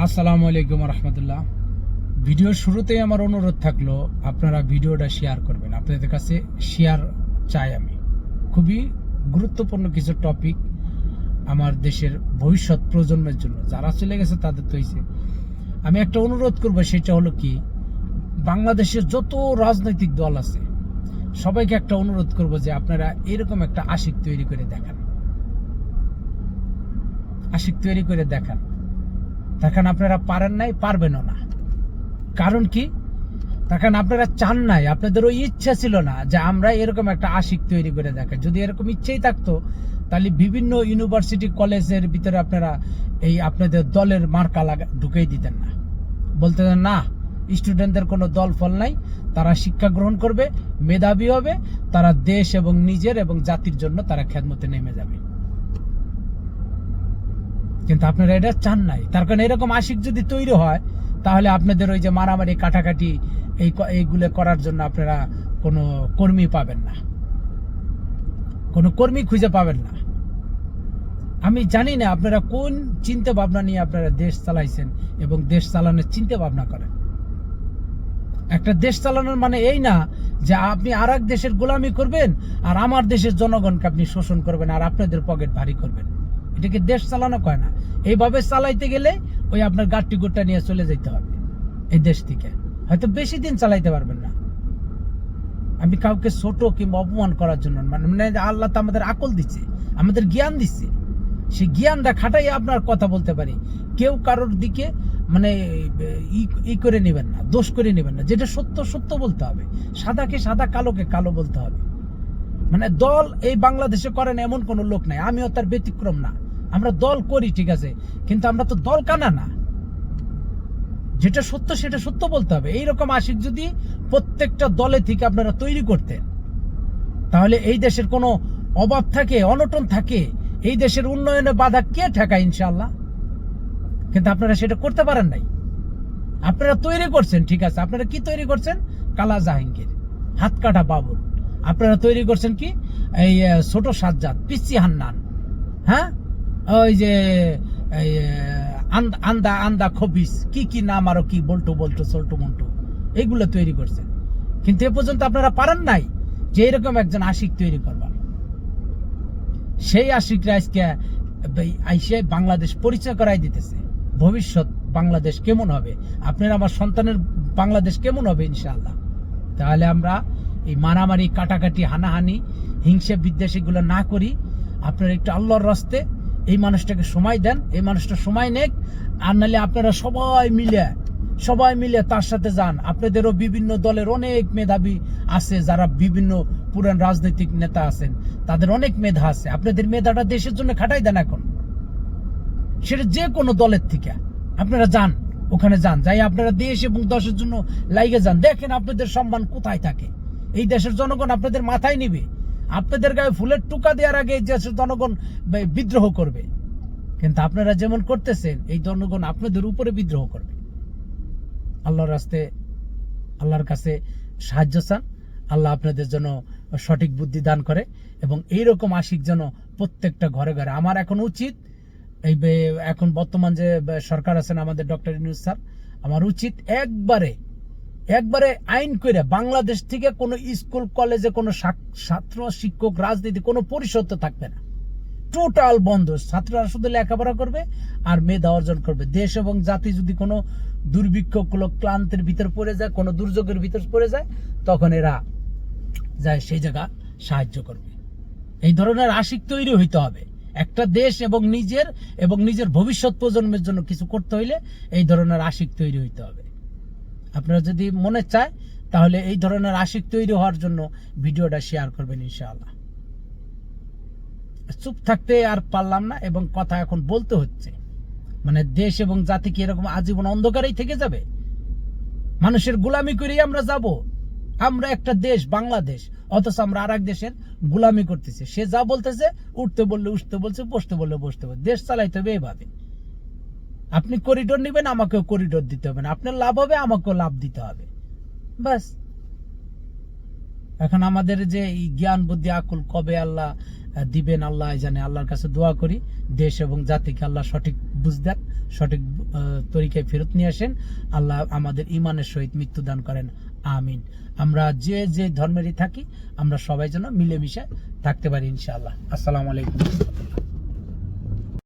আসসালামু আলাইকুম রহমতুল্লাহ। ভিডিওর শুরুতেই আমার অনুরোধ থাকল, আপনারা ভিডিওটা শেয়ার করবেন। আপনাদের কাছে শেয়ার চাই আমি। খুবই গুরুত্বপূর্ণ কিছু টপিক আমার দেশের ভবিষ্যৎ প্রজন্মের জন্য। যারা চলে গেছে, তাদের তো হয়েছে আমি একটা অনুরোধ করব, সেটা হলো কি, বাংলাদেশের যত রাজনৈতিক দল আছে, সবাইকে একটা অনুরোধ করব যে আপনারা এরকম একটা আশিক তৈরি করে দেখান। আশিক তৈরি করে দেখান। দেখেন আপনারা পারেন নাই, পারবেনও না। কারণ কি? দেখেন আপনারা চান নাই আপনাদের ওই ইচ্ছা ছিল না যে আমরা এরকম একটা আশিক তৈরি করে দেখাই যদি এরকম ইচ্ছেই থাকতো, তাহলে বিভিন্ন ইউনিভার্সিটি কলেজের ভিতরে আপনারা এই আপনাদের দলের মার্কা লাগা ঢুকেই দিতেন না। বলতে না স্টুডেন্টদের কোনো দল ফল নাই, তারা শিক্ষা গ্রহণ করবে, মেধাবী হবে, তারা দেশ এবং নিজের এবং জাতির জন্য তারা খেদমতে নেমে যাবে। কিন্তু আপনারা এটা চান নাই। তার কারণে এরকম আশিক যদি তৈরি হয়, তাহলে আপনাদের ওই যে মারামারি, কাটাকাটি, এই এইগুলো করার জন্য আপনারা কোনো কর্মী পাবেন না। কোনো কর্মী খুঁজে পাবেন না। আমি জানি না আপনারা কোন চিন্তা ভাবনা নিয়ে আপনারা দেশ চালাইছেন এবং দেশ চালানোর চিন্তা ভাবনা করেন। একটা দেশ চালানোর মানে এই না যে আপনি আর দেশের গোলামি করবেন আর আমার দেশের জনগণকে আপনি শোষণ করবেন আর আপনাদের পকেট ভারী করবেন। এটাকে দেশ চালানো কয় না, এইভাবে চালাইতে গেলে ওই আপনার গাড়টি গোট্টা নিয়ে চলে যেতে হবে এই দেশ থেকে। হয়তো বেশি দিন চালাইতে পারবেন না। আমি কাউকে ছোট কিংবা অপমান করার জন্য মানে মানে আল্লাহ তো আমাদের আকল দিচ্ছে, আমাদের জ্ঞান দিচ্ছে। সেই জ্ঞানটা খাটাই আপনার কথা বলতে পারি। কেউ কারোর দিকে মানে ই- করে নেবেন না, দোষ করে নেবেন না। যেটা সত্য সত্য বলতে হবে। সাদাকে সাদা, কালোকে কালো বলতে হবে। মানে দল এই বাংলাদেশে করেন এমন কোনো লোক নাই। আমিও তার ব্যতিক্রম না। আমরা দল করি, ঠিক আছে? কিন্তু আমরা তো দল কানা না। যেটা সত্য, সেটা সত্য বলতে হবে। এইরকম আশিক যদি প্রত্যেকটা দলে থেকে আপনারা তৈরি করতেন, তাহলে এই দেশের কোনো অভাব থাকে, অনটন থাকে। এই দেশের উন্নয়নে বাধা কে ঠেকায় ইনশাল্লাহ কিন্তু আপনারা সেটা করতে পারেন নাই। আপনারা তৈরি করছেন, ঠিক আছে? আপনারা কি তৈরি করছেন? কালা জাহাঙ্গীর, হাত কাটা বাবুল। আপনারা তৈরি করছেন কি? এই ছোট সাজ্জাদ, পিসি হান্নান। হ্যাঁ? ওই যে আন্দা- আন্দা খবিস, কি কি নাম আরও কি বল্টু বল্টু সল্টু মন্টু এইগুলো তৈরি করছেন কিন্তু এ পর্যন্ত আপনারা পারেন নাই যে এরকম একজন আশিক তৈরি করবার। সেই আশিকরা আজকে আইসে বাংলাদেশ পরিচয় করাই দিতেছে। ভবিষ্যৎ বাংলাদেশ কেমন হবে? আপনার আমার সন্তানের বাংলাদেশ কেমন হবে, ইনশাআল্লাহ? তাহলে আমরা এই মারামারি, কাটাকাটি, হানাহানি, হিংসা বিদ্বেষ এগুলো না করি। আপনারা একটু আল্লাহর রাস্তে এই মানুষটাকে সময় দেন, এই মানুষটা সময় নেক, আর নাহলে আপনারা সবাই মিলে সবাই মিলে তার সাথে যান। আপনাদেরও বিভিন্ন দলের অনেক মেধাবী আছে যারা বিভিন্ন পুরান রাজনৈতিক নেতা আছেন। তাদের অনেক মেধা আছে। আপনাদের মেধাটা দেশের জন্য খাটাই দেন এখন। সেটা যে কোনো দলের থেকে। আপনারা যান, ওখানে যান। যাই আপনারা দেশ এবং দশের জন্য লাইগে যান। দেখেন আপনাদের সম্মান কোথায় থাকে। এই দেশের জনগণ আপনাদের মাথায় নিবে। আপনাদের গায়ে ফুলের টুকা দেওয়ার আগে এই দেশের জনগণ বিদ্রোহ করবে। কিন্তু আপনারা যেমন করতেছেন, এই জনগণ আপনাদের উপরে বিদ্রোহ করবে। আল্লাহর রাস্তে, আল্লাহর কাছে সাহায্য চান। আল্লাহ আপনাদের জন্য সঠিক বুদ্ধি দান করে এবং এইরকম আশিক যেন প্রত্যেকটা ঘরে ঘরে। আমার এখন উচিত, এই এখন বর্তমান যে সরকার আছেন আমাদের ডক্টর ইনুস স্যার, আমার উচিত একবারে একবারে আইন করে বাংলাদেশ থেকে কোনো স্কুল, কলেজে কোনো ছাত্র, শিক্ষক, রাজনীতি, কোনো পরিষদ থাকবে না। টোটাল বন্ধ। ছাত্ররা শুধু লেখাপড়া করবে আর মেধা অর্জন করবে। দেশ এবং জাতি যদি কোনো দুর্ভিক্ষ কোনো ক্লান্তির ভিতর পড়ে যায়, কোনো দুর্যোগের ভিতর পড়ে যায়, তখন এরা যায় সেই জায়গা সাহায্য করবে। এই ধরনের আশিক তৈরি হইতে হবে। একটা দেশ এবং নিজের এবং নিজের ভবিষ্যৎ প্রজন্মের জন্য কিছু করতে হইলে এই ধরনের আশিক তৈরি হইতে হবে। আপনারা যদি মনে চায়, তাহলে এই ধরনের আশিক তৈরি হওয়ার জন্য ভিডিওটা শেয়ার করবেন ইনশাআল্লাহ। চুপ থাকতে আর পারলাম না এবং কথা এখন বলতে হচ্ছে। মানে দেশ এবং জাতি কি এরকম আজীবন অন্ধকারেই থেকে যাবে? মানুষের গোলামি করেই আমরা যাব। আমরা একটা দেশ, বাংলাদেশ, অথচ আমরা আর দেশের গোলামি করতেছি। সে যা বলতেছে, উঠতে বললে উঠতে বলছে, বসতে বললে বসতে বলছে। দেশ চালাইতে হবে এইভাবে আপনি করিডোর নেবেন, আমাকেও করিডোর দিতে হবে আপনার লাভ হবে, আমাকেও লাভ দিতে হবে। বাস। এখন আমাদের যে জ্ঞান, বুদ্ধি, আকুল, কবে আল্লাহ দিবেন আল্লাহ জানে আল্লাহর কাছে দোয়া করি। দেশ এবং জাতিকে আল্লাহ সঠিক বুঝ দেন, সঠিক তরিকায় ফেরত নিয়ে আসেন। আল্লাহ আমাদের ইমানের সহিত মৃত্যুদান করেন। আমিন। আমরা যে যে ধর্মেরই থাকি, আমরা সবাই যেন মিলেমিশে থাকতে পারি, ইনশাআল্লাহ। আসসালামু আলাইকুম।